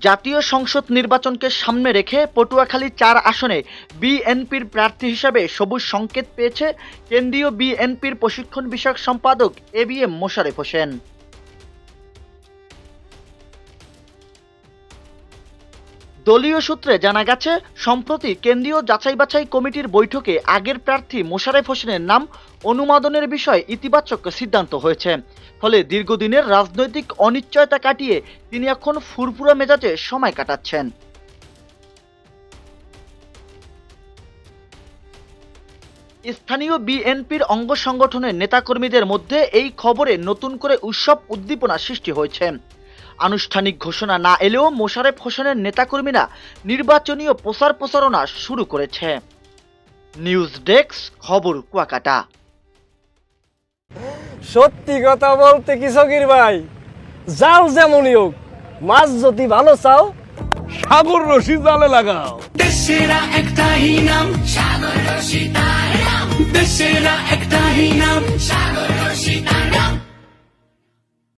জাতীয় সংসদ নির্বাচনকে সামনে রেখে পটুয়াখালী চার আসনে বিএনপির প্রার্থী হিসাবে সবুজ সংকেত পেয়েছে কেন্দ্রীয় বিএনপির প্রশিক্ষণ বিষয়ক সম্পাদক A B M Mosharef Hossain. দলীয় সূত্রে জানা গেছে, সম্প্রতি কেন্দ্রীয় যাচাই বাছাই কমিটির বৈঠকে আগের প্রার্থী মোশারেফ হোসেনের নাম অনুমোদনের বিষয়ে ইতিবাচক সিদ্ধান্ত হয়েছে। ফলে দীর্ঘদিনের রাজনৈতিক অনিশ্চয়তা কাটিয়ে তিনি এখন ফুরফুরা মেজাজে সময় কাটাচ্ছেন। স্থানীয় বিএনপির অঙ্গ সংগঠনের নেতাকর্মীদের মধ্যে এই খবরে নতুন করে উৎসব উদ্দীপনা সৃষ্টি হয়েছে। আনুষ্ঠানিক ঘোষণা না এলেও মোশারেফ হোসেনের নেতাকর্মীরা নির্বাচনীয় প্রচার প্রচারণা শুরু করেছে। নিউজ ডেস্ক খবর কুয়াকাটা। সত্যি কথা বলতে কি সকির ভাই? যাও যেমনই হোক মাছ যদি ভালো চাও সাগর রশি জালে লাগাও। দেশেরা একটাই নাম সাগর রশিদার নাম। দেশেরা একটাই নাম সাগর রশিদার নাম।